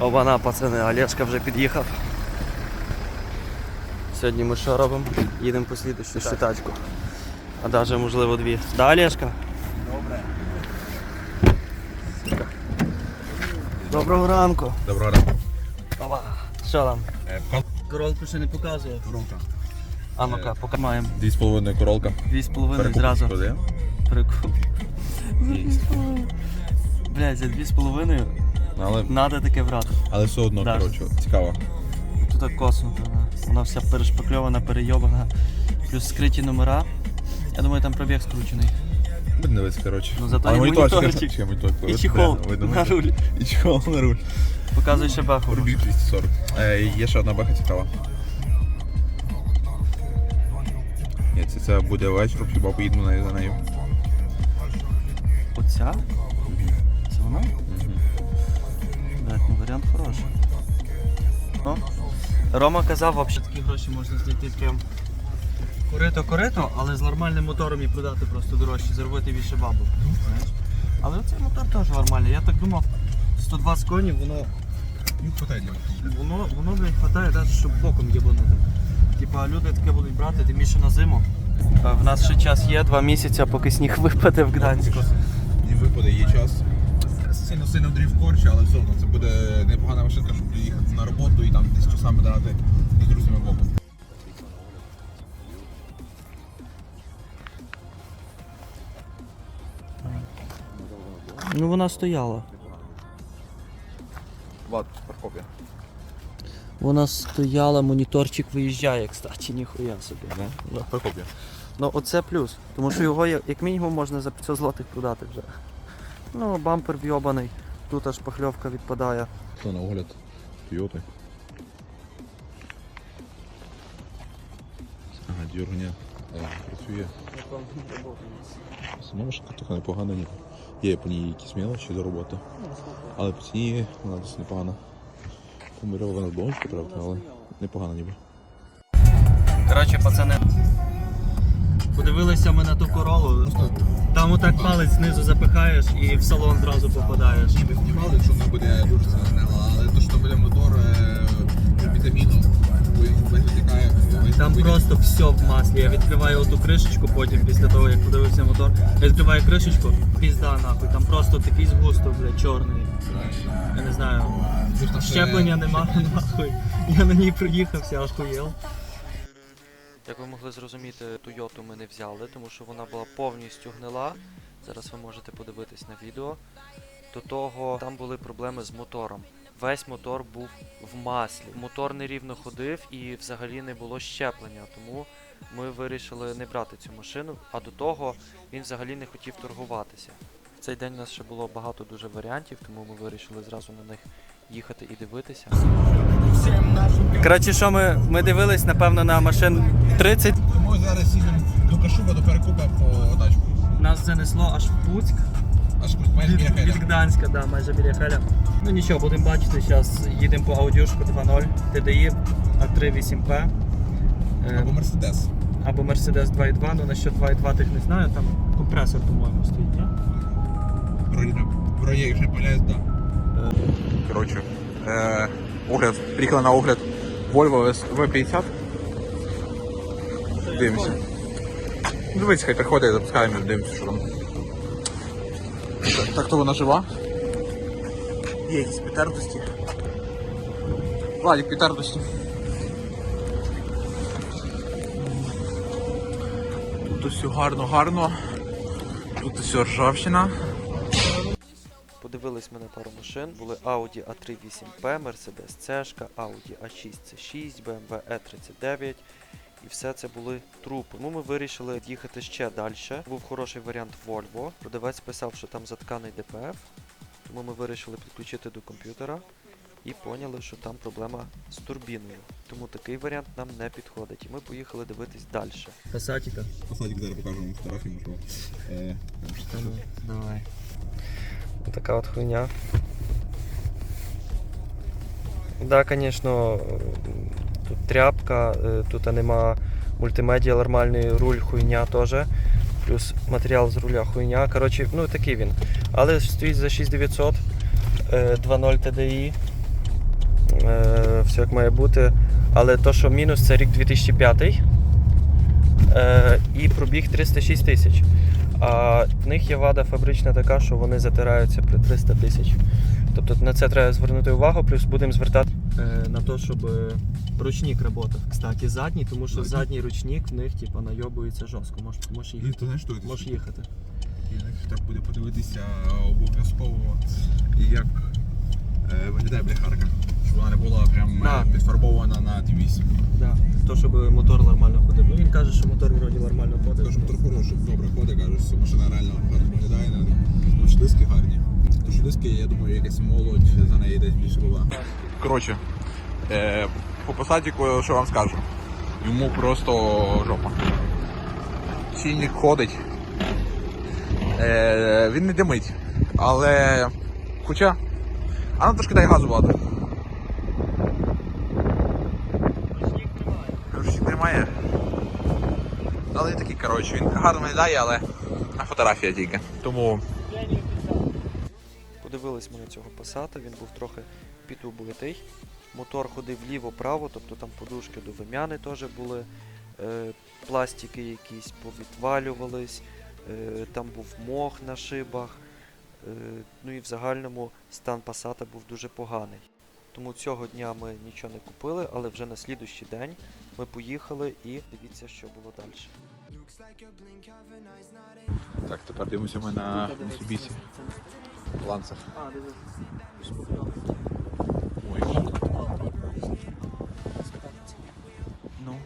Обана, пацани, Олешка вже під'їхав. Сьогодні ми що робимо? Їдемо по слідущу ще тачку. А навіть можливо дві. Да, Олешка? Добре. Доброго ранку. Доброго ранку. Опа. Що там? Е, Королку ще не показував. Коронка. А ну-ка, поки маємо. Дві з половиною королка. Дві з половиною зразу. Прикол. Блядь, за дві з половиною Але, треба таке брати. але все одно, Да. коротше, цікаво. Тут так коснуто, да. вона вся перешпакльована, перейобана. Плюс скриті номера. Я думаю, там пробіг скручений. Будь дивитися, коротше. Ну, зато Але і моніторчик, ще моніторчик. І чехол на руль. І чехол на руль. Показуй ще беху. Пробіг 240. Е, є ще одна беха цікава. Ні, це, це буде вечір, хіба поїдемо на- за нею. Оця? Це вона? Варіант хороший. Ну, Рома казав, взагалі такі гроші можна знайти прям корито-корито, але з нормальним мотором і продати просто дорожче, заробити більше бабу. Але оцей мотор теж нормальний. Я так думав, 120 конів, воно, Ну, хватає для воно, воно блядь, хватає навіть, щоб боком єбанути. Типа люди таке будуть брати, тим більше на зиму. Е, В нас ще час є, два місяці, поки сніг випаде в Гданську. І випаде є час. Сильно дрів корчі, але все одно це буде непогана машинка, щоб їхати на роботу і там десь часами дати з друзями боком. Ну вона стояла. Влад, паркопія. Вона стояла, моніторчик виїжджає, кстати, ніхуя собі. Да, паркопія. Ну оце плюс. Тому що його як як мінімум можна за 500 злотих продати вже. Ну, бампер вйобаний, тут аж пахльовка відпадає. Що на огляд Toyota. Ага, дюргня е, працює. Сама машинка така непогана, ні. Є по ній якісь мелочі до роботи. Але по ціні вона досить непогана. Помальована донечка, правда, але непогана ніби. Коротше, пацани. Подивилися ми на ту королу. Там отак палець знизу запихаєш і в салон зразу попадаєш. Ніби знімали, що вона буде дуже занила, але то, що буде мотор вітаміну, витікає. Там просто все в маслі. Я відкриваю оту кришечку потім, після того як подивився мотор. Я відкриваю кришечку, пізда нахуй. Там просто такий згусток, бля, чорний. Я не знаю. Щеплення нема, нахуй. Я на ній проїхався, ахуєл. Як ви могли зрозуміти, Тойоту ми не взяли, тому що вона була повністю гнила. Зараз ви можете подивитись на відео. До того там були проблеми з мотором. Весь мотор був в маслі. Мотор нерівно ходив і взагалі не було щеплення, тому ми вирішили не брати цю машину, а до того він взагалі не хотів торгуватися. В цей день у нас ще було багато дуже варіантів, тому ми вирішили зразу на них їхати і дивитися. Коротше, що ми, ми дивились, напевно, на машин 30. Ми зараз їдемо до Кашуба, до перекупа по тачку. Нас занесло аж в Пуцьк. Аж майже біля від Хеля. Гданська, да, майже біля Хеля. Ну нічого, будемо бачити, зараз їдемо по аудюшку 2.0, TDI, А3 8P. е, Або Мерседес. або Mercedes 2.2, ну насчет 2.2 тих не знаю, там компресор, по-моєму, стоїть, ні? Вроді, вроді, якщо не помиляюсь, так. Коротше, е, огляд, приїхали на огляд Volvo V50. Дивимося. Дивіться, хай приходить, запускаємо, дивимося, що там. Так, то вона жива. Є якісь петардості. Владик, петардості. Тут все гарно, гарно. Тут все ржавчина. Подивились ми на пару машин. Були Audi A3 8P, Mercedes C, Audi A6 C6, BMW E39. І все це були трупи. Тому ми вирішили їхати ще далі. Був хороший варіант Volvo. Продавець писав, що там затканий DPF. Тому ми вирішили підключити до комп'ютера і поняли, що там проблема з турбіною. Тому такий варіант нам не підходить. І ми поїхали дивитись далі. Пасатіка. Посадик зараз покажемо фотографії, можливо. Е, Давай. Така от хуйня. Да, звісно, тут тряпка, е, тут нема мультимедіа нормальний, руль хуйня теж. Плюс матеріал з руля хуйня. Коротше, ну такий він. Але стоїть за 6900 е, 2.0 TDI. Все як має бути. Але то, що мінус, це рік 2005 е, і пробіг 306 тисяч. А в них є вада фабрична така, що вони затираються при 300 тисяч. Тобто на це треба звернути увагу, плюс будемо звертати е, на те, щоб е, ручник працював. Кстати, задній, тому що задній ручник в них типу, найобується жорстко. Можеш, можеш їхати. Можеш їхати. І так буде подивитися обов'язково, як е, виглядає бляхарка. Щоб вона не була прям Да. е, підфарбована на 2.8. Да. То, щоб мотор нормально ходив. Ну він каже, що мотор вроді нормально ходить. Тож мотор хороший, добре ходить, кажуть, що машина реально гарно виглядає на. Тому що диски гарні. Тому що диски, я думаю, якась молодь за неї десь більше була. Коротше, е, по посадіку, що вам скажу, йому просто жопа. Сінник ходить. Е, він не димить. Але. Хоча. А ну трошки дай газу владу. Ручник немає. Але він такий, коротше, він гарно виглядає, але на фотографія тільки. Тому Подивились ми на цього пасата, він був трохи підубитий. Мотор ходив вліво-право, тобто там подушки до вим'яни теж були, е, пластики якісь повідвалювались, е, там був мох на шибах. Е, ну і в загальному стан пасата був дуже поганий. Тому цього дня ми нічого не купили, але вже на слідущий день ми поїхали і дивіться, що було далі. Так, тепер дивимося ми на Mitsubishi ланцах. Ой. Ну.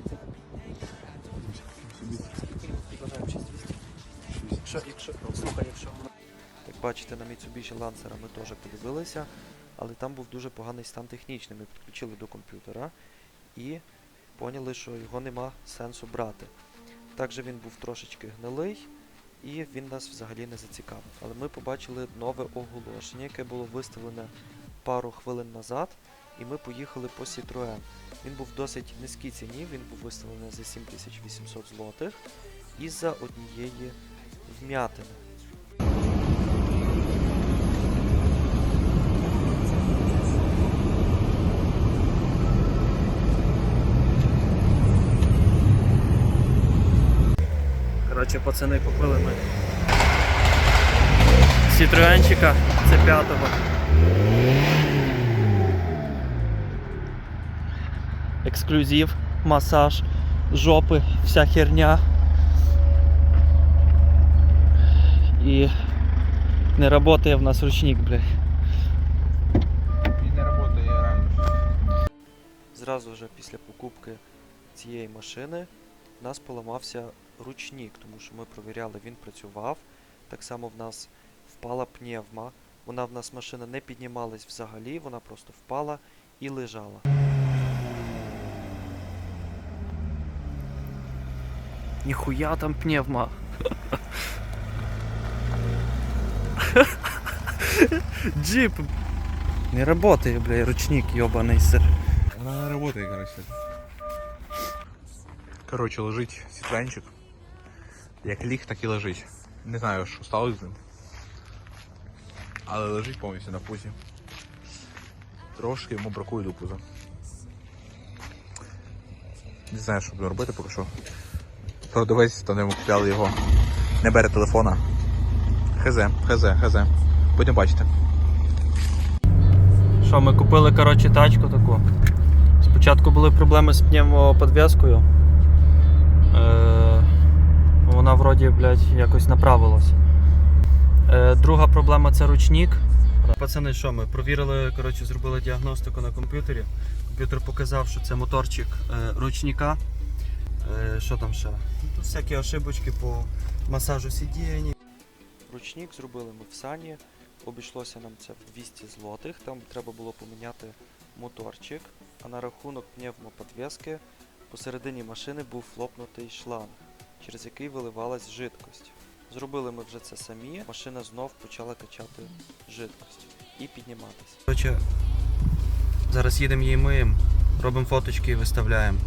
Як бачите, на Mitsubishi Lancer ми теж подивилися, але там був дуже поганий стан технічний. Ми підключили до комп'ютера і поняли, що його нема сенсу брати. Також він був трошечки гнилий і він нас взагалі не зацікавив. Але ми побачили нове оголошення, яке було виставлене пару хвилин назад, і ми поїхали по Citroën. Він був досить низькій ціні, він був виставлений за 7800 злотих і за однієї вмятини. Пацани купили ми Citroenчика, це п'ятого. Ексклюзив, масаж, жопи, вся херня. І не працює в нас ручник, блядь. Він не працює реально. Зразу вже після покупки цієї машини в нас поламався ручник, тому що ми провіряли, він працював. Так само в нас впала пневма. Вона в нас машина не піднімалась взагалі, вона просто впала і лежала. Ніхуя там пневма. Джип. Не работает, бля, ручник ебаный сыр. Вона не працює, коротше. Коротше, лежить сітранчик. Як ліг, так і лежить. Не знаю, що сталося з ним. Але лежить повністю на пузі. Трошки йому бракує до. Не знаю, що буду робити поки що. Продавець, то не купляли його. Не бере телефона. Хз, хз, хз. Будемо бачити. Що, ми купили, коротше, тачку таку. Спочатку були проблеми з пневмоподв'язкою. Вона вроді, блядь, якось направилась. Е, друга проблема це ручник. Пацани, що ми провірили, коротше, зробили діагностику на комп'ютері. Комп'ютер показав, що це моторчик е, ручника. Е, що там ще? Ну, Тут всякі ошибочки по масажу сидінь. Ручник зробили ми в сані. Обійшлося нам це в 200 злотих. Там треба було поміняти моторчик, а на рахунок пневмоподвески посередині машини був флопнутий шланг, через який виливалась жидкость. Зробили ми вже це самі. Машина знов почала качати жидкость і підніматися. Короче, зараз їдемо її миємо, робимо фоточки і виставляємо.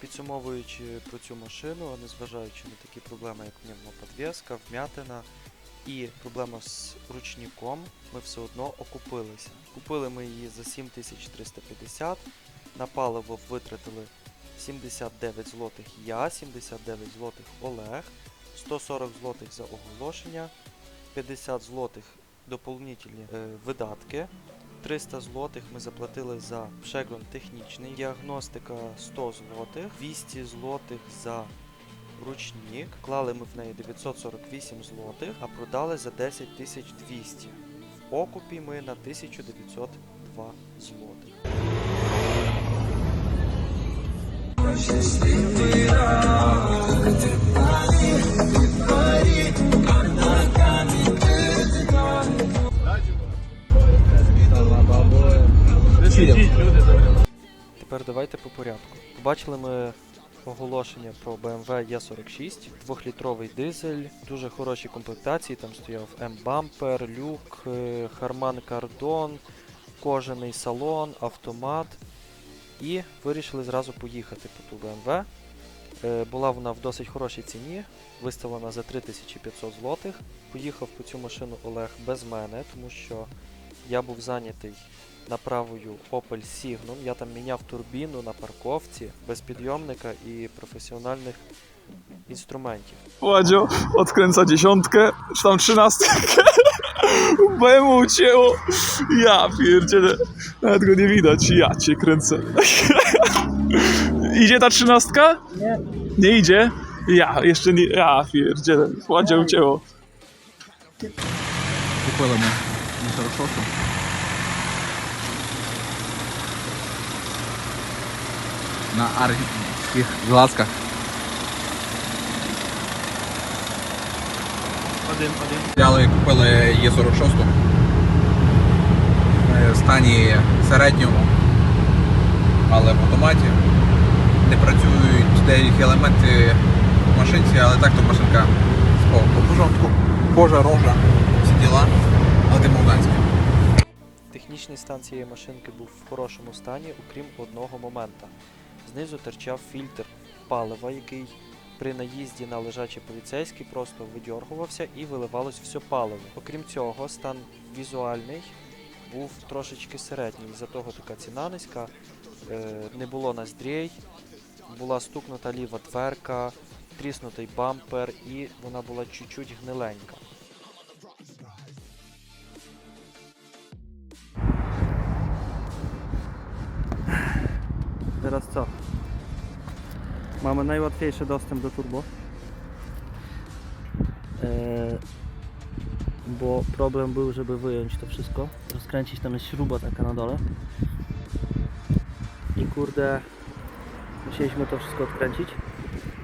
Підсумовуючи про цю машину, незважаючи на такі проблеми, як в ньому підвіска, вм'ятина і проблема з ручником, ми все одно окупилися. Купили ми її за 7350, на паливо витратили 79 злотих я, 79 злотих Олег, 140 злотих за оголошення, 50 злотих доповнительні е, видатки. 300 злотих ми заплатили за пшеглон технічний, діагностика 100 злотих, 200 злотих за ручник. Клали ми в неї 948 злотих, а продали за 10 200. В окупі ми на 1902 злотих. Тепер давайте по порядку. Побачили ми оголошення про BMW E46, 2-літровий дизель, дуже хороші комплектації. Там стояв М-бампер, люк, е, Harman Kardon, кожаний салон, автомат. І вирішили зразу поїхати по ту BMW. Е, Була вона в досить хорошій ціні, виставлена за 3500 злотих. Поїхав по цю машину Олег без мене, тому що я був зайнятий направою Opel Signum. Я там міняв турбіну на парковці без підйомника і професіональних інструментів. Władzio odkręca dziesiątkę, czy tam trzynastkę. Bo mu ucięło. Ja pierdzielę. Nawet go nie widać. Ja cię kręcę. idzie ta trzynastka? Nie. Nie idzie? Ja, jeszcze nie. Ja pierdzielę. Władzio ucięło. Купили ми на На аргівських глазках. Один, один. Взяли купили Є46 Е, в стані середньому, але в автоматі. Не працюють деякі елементи в машинці, але так то машинка з по порządku. Кожа, рожа, всі діла, але ти молданський. Технічний стан цієї машинки був в хорошому стані, окрім одного момента. Знизу терчав фільтр палива, який при наїзді на лежачий поліцейський просто видьоргувався і виливалось все паливо. Окрім цього, стан візуальний був трошечки середній. Із-за того така ціна низька, е, не було ноздрій, була стукнута ліва дверка, тріснутий бампер і вона була чуть-чуть гниленька. Teraz co? Mamy najłatwiejszy dostęp do turbo. Eee, bo problem był, żeby wyjąć to wszystko. Rozkręcić tam jest śruba taka na dole. I kurde, musieliśmy to wszystko odkręcić.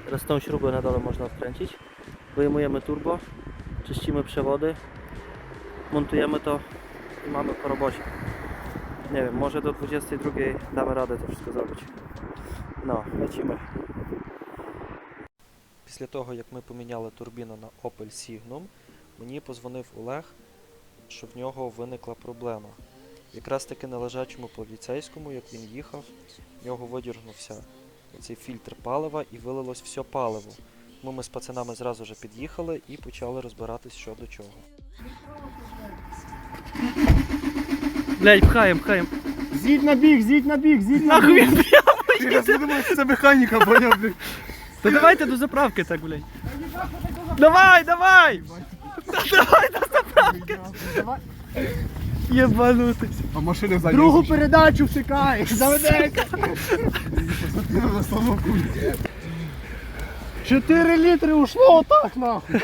Teraz tą śrubę na dole można odkręcić. Wyjmujemy turbo, czyścimy przewody, montujemy to i mamy po robocie. Nie wiem, może do 22 damy radę to wszystko zrobić. No, lecimy. Після того, як ми поміняли турбіну на Opel Signum, мені позвонив Олег, що в нього виникла проблема. Якраз таки на лежачому поліцейському, як він їхав, в нього видіргнувся цей фільтр палива і вилилось все паливо. Тому ми з пацанами зразу ж під'їхали і почали розбиратись що до чого. Блять, пхаємо, пхаємо. З'їдь на бік, з'їдь на бік, з'їдь на Нахуй бік. Я думаю, що це механіка, поняв? блін. Та давайте до заправки так, блядь. Давай, давай! Давай до заправки! Єбанутись. А машини ззаді. Другу передачу заведеться. на становку. 4 літри ушло отак, нахуй.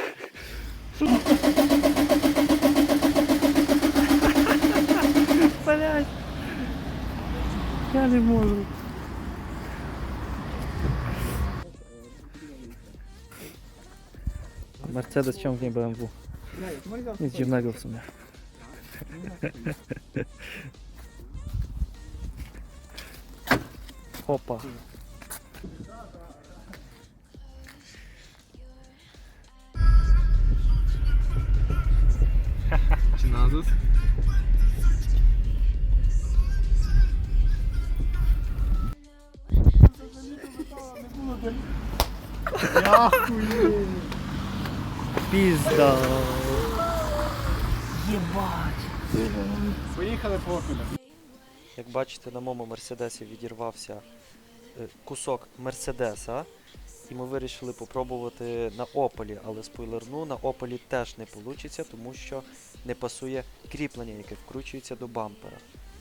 Блять. Я не можу. Mercedes ciągnie BMW. Nic dziwnego w sumie. Hopa. Czy nazus? Ja chuj. Пізда. Єбать. Поїхали профілем. Як бачите, на моєму мерседесі відірвався е, кусок мерседеса, і ми вирішили попробувати на Ополі, але спойлерну, на Ополі теж не вийде, тому що не пасує кріплення, яке вкручується до бампера.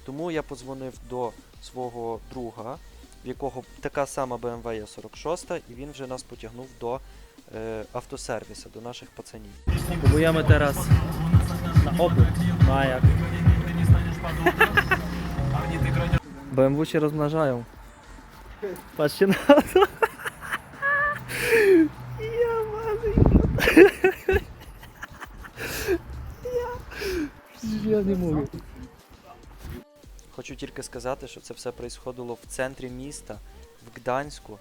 Тому я подзвонив до свого друга, в якого така сама BMW є 46, і він вже нас потягнув до автосервісу, до наших пацанів. BMW się rozmnażają. Patrzcie na to. Ja mamy. Ja. Przecież ja nie mogę. Хочу тільки сказати, що це все происходило в центрі міста, в Гданську.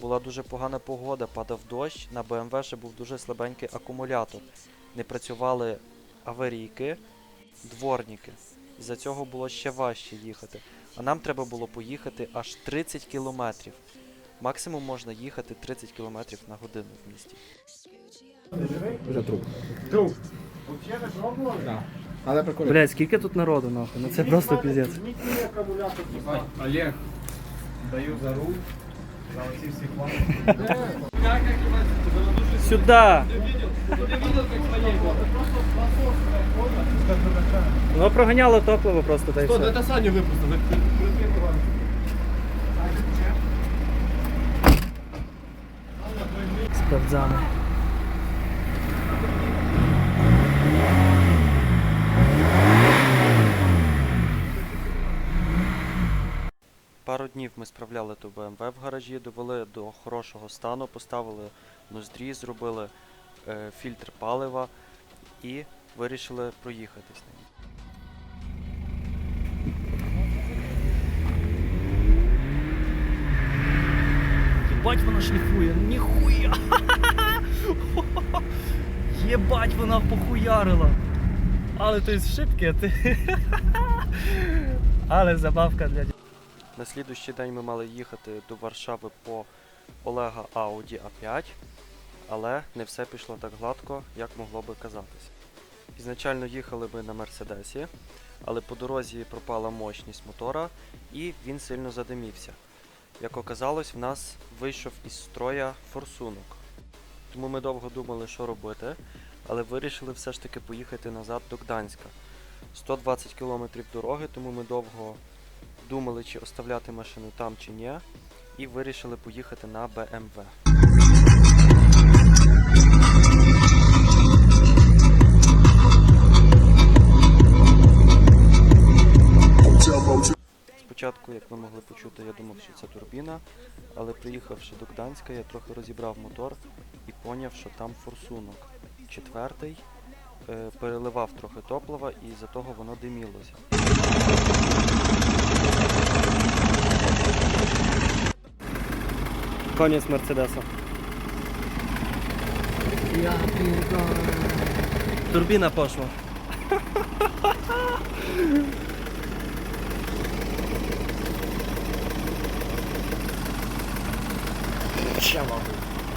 Була дуже погана погода, падав дощ, на БМВ ще був дуже слабенький акумулятор. Не працювали аварійки, дворники. Із-за цього було ще важче їхати. А нам треба було поїхати аж 30 кілометрів. Максимум можна їхати 30 кілометрів на годину в місті. Вже труп. Друг. Взагалі не пробували? Так. Але прикольно. Блять, скільки тут народу нахуй? Ну це просто піздець. Олег, даю за руль, Сюда! Ну проганяло топливо просто та й все. Це Саню випустили. Sprawdzamy. Пару днів ми справляли ту БМВ в гаражі, довели до хорошого стану, поставили ноздрі, зробили е, фільтр палива і вирішили проїхатись на ній. Єбать вона шліфує, ніхуя! Єбать вона похуярила! Але то є шибке, ти. Але забавка для дітей. На слідущий день ми мали їхати до Варшави по Олега Audi A5, але не все пішло так гладко, як могло би казатися. Ізначально їхали ми на Мерседесі, але по дорозі пропала мощність мотора і він сильно задимівся. Як оказалось, в нас вийшов із строя форсунок. Тому ми довго думали, що робити, але вирішили все ж таки поїхати назад до Гданська. 120 км дороги, тому ми довго думали, чи оставляти машину там чи ні, і вирішили поїхати на BMW. Спочатку, як ви могли почути, я думав, що це турбіна, але приїхавши до Гданська, я трохи розібрав мотор і поняв, що там форсунок. Четвертий е, переливав трохи топлива і за того воно димілося. Koniec Mercedesa. Pierdolę. Turbina poszła.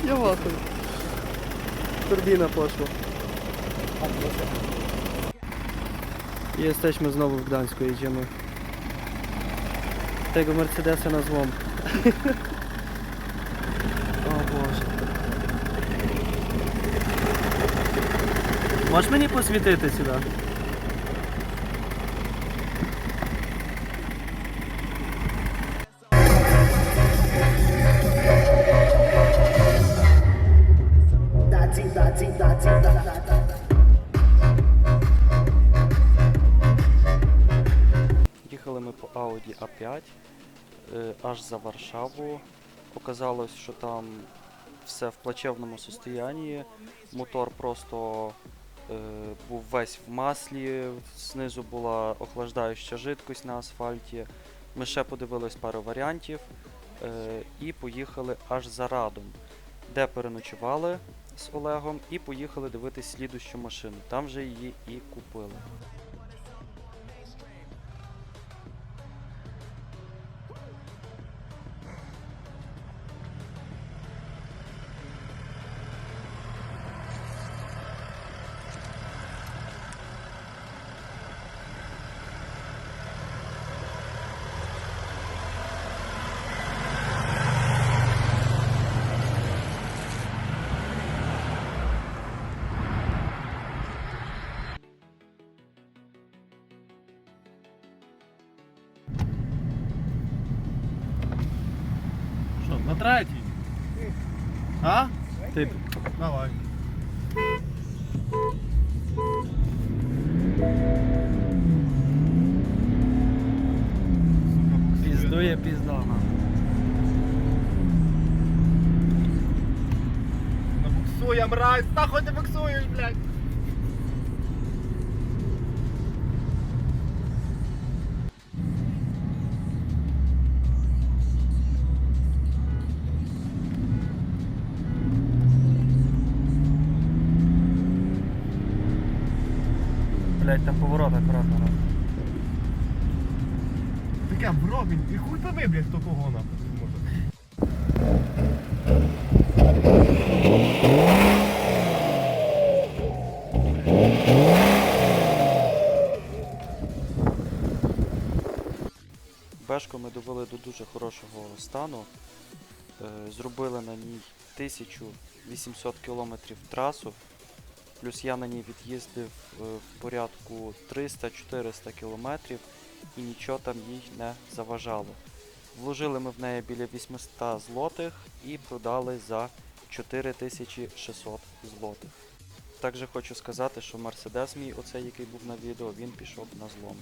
Ja łapy. Turbina poszła. Jesteśmy znowu w Gdańsku, jedziemy tego Mercedesa na złom. Boże. Можеш мені посвітити сюди? Їхали ми по Audi A5 е, аж за Варшаву. Оказалось, що там все в плачевному состоянні. Мотор просто е, був весь в маслі, знизу була охлаждаюча жидкость на асфальті. Ми ще подивились пару варіантів е, і поїхали аж за Радом, де переночували з Олегом, і поїхали дивитись слідущу машину. Там вже її і купили. Третій. А? Ти Давай. піздує пізда. на. Ну буксує, мразь, нахуй ти буксуєш, блядь. Блять, там поворот акуратно. на. Таке вробінь, і хуй пойми, блядь, хто кого нахуй може. Бешку ми довели до дуже хорошого стану. Е, Зробили на ній 1800 км трасу. Плюс я на ній від'їздив е, в порядку 300-400 км і нічого там їй не заважало. Вложили ми в неї біля 800 злотих і продали за 4600 злотих. Також хочу сказати, що Мерседес мій, оцей, який був на відео, він пішов на злом.